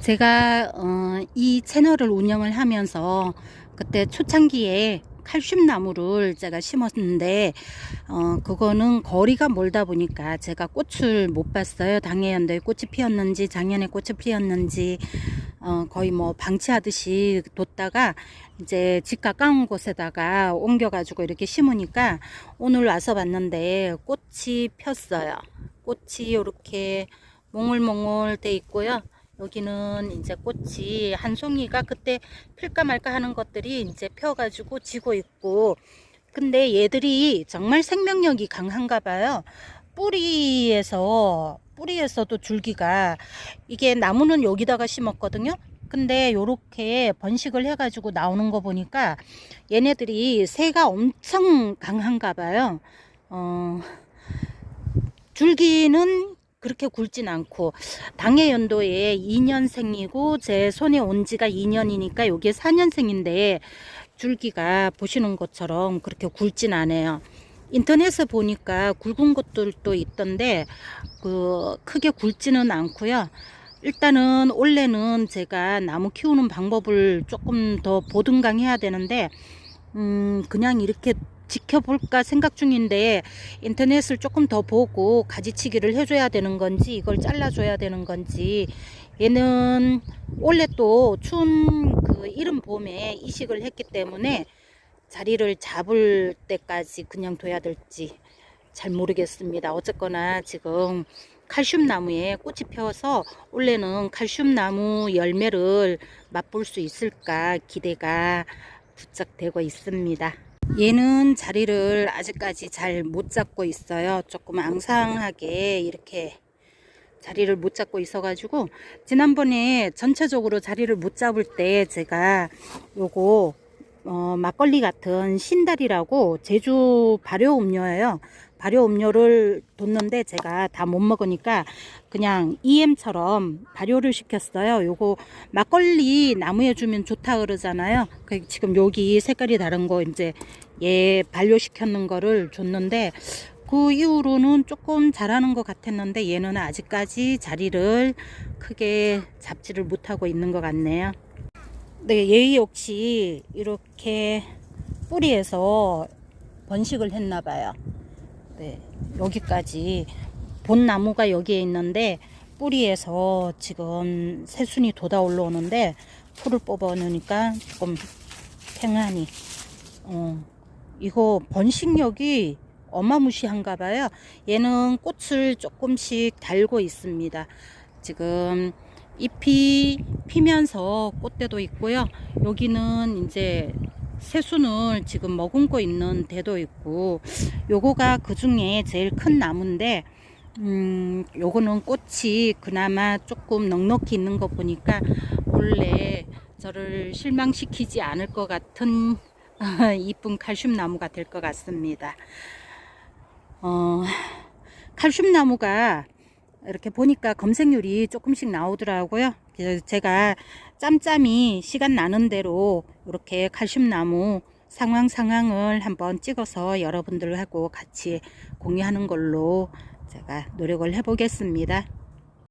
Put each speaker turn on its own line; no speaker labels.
제가 어, 이 채널을 운영을 하면서 그때 초창기에 칼슘 나무를 제가 심었는데 어, 그거는 거리가 멀다 보니까 제가 꽃을 못 봤어요. 당해연도에 꽃이 피었는지 작년에 꽃이 피었는지 어, 거의 뭐 방치하듯이 뒀다가 이제 집 가까운 곳에다가 옮겨 가지고 이렇게 심으니까 오늘 와서 봤는데 꽃이 폈어요. 꽃이 이렇게 몽글몽글 돼 있고요. 여기는 이제 꽃이 한 송이가 그때 필까 말까 하는 것들이 이제 펴가지고 지고 있고 근데 얘들이 정말 생명력이 강한가 봐요. 뿌리에서 뿌리에서도 줄기가 이게 나무는 여기다가 심었거든요. 근데 요렇게 번식을 해가지고 나오는 거 보니까 얘네들이 새가 엄청 강한가 봐요. 어, 줄기는 그렇게 굵진 않고 당해 연도에 2년생이고 제 손에 온 지가 2년이니까 요게 4년생인데 줄기가 보시는 것처럼 그렇게 굵진 않아요. 인터넷에 보니까 굵은 것들도 있던데 그 크게 굵지는 않고요. 일단은 원래는 제가 나무 키우는 방법을 조금 더 보듬강 해야 되는데 음 그냥 이렇게 지켜볼까 생각 중인데 인터넷을 조금 더 보고 가지치기를 해줘야 되는 건지 이걸 잘라줘야 되는 건지 얘는 원래 또 추운 그 이른 봄에 이식을 했기 때문에 자리를 잡을 때까지 그냥 둬야 될지 잘 모르겠습니다. 어쨌거나 지금 칼슘 나무에 꽃이 펴서 원래는 칼슘 나무 열매를 맛볼 수 있을까 기대가 부쩍 되고 있습니다. 얘는 자리를 아직까지 잘 못 잡고 있어요. 조금 앙상하게 이렇게 자리를 못 잡고 있어가지고 지난번에 전체적으로 자리를 못 잡을 때 제가 요거 어, 막걸리 같은 신달이라고 제주 발효 음료예요. 발효 음료를 뒀는데 제가 다 못 먹으니까 그냥 EM처럼 발효를 시켰어요. 요거 막걸리 나무에 주면 좋다 그러잖아요. 그 지금 여기 색깔이 다른 거 이제 얘 발효시켰는 거를 줬는데 그 이후로는 조금 잘하는 것 같았는데 얘는 아직까지 자리를 크게 잡지를 못하고 있는 것 같네요. 네, 얘 역시 이렇게 뿌리에서 번식을 했나 봐요. 네, 여기까지 본 나무가 여기에 있는데 뿌리에서 지금 새순이 돋아 올라오는데 풀을 뽑아 놓으니까 조금 팽하니 어, 이거 번식력이 어마무시한가 봐요. 얘는 꽃을 조금씩 달고 있습니다. 지금 잎이 피면서 꽃대도 있고요. 여기는 이제 새순을 지금 머금고 있는 대도 있고 요거가 그 중에 제일 큰 나무인데 음 요거는 꽃이 그나마 조금 넉넉히 있는 거 보니까 원래 저를 실망시키지 않을 것 같은 이쁜 칼슘 나무가 될 것 같습니다. 어, 칼슘 나무가 이렇게 보니까 검색률이 조금씩 나오더라고요. 그래서 제가 짬짬이 시간 나는 대로 이렇게 칼슘 나무 상황 상황을 한번 찍어서 여러분들하고 같이 공유하는 걸로 제가 노력을 해보겠습니다.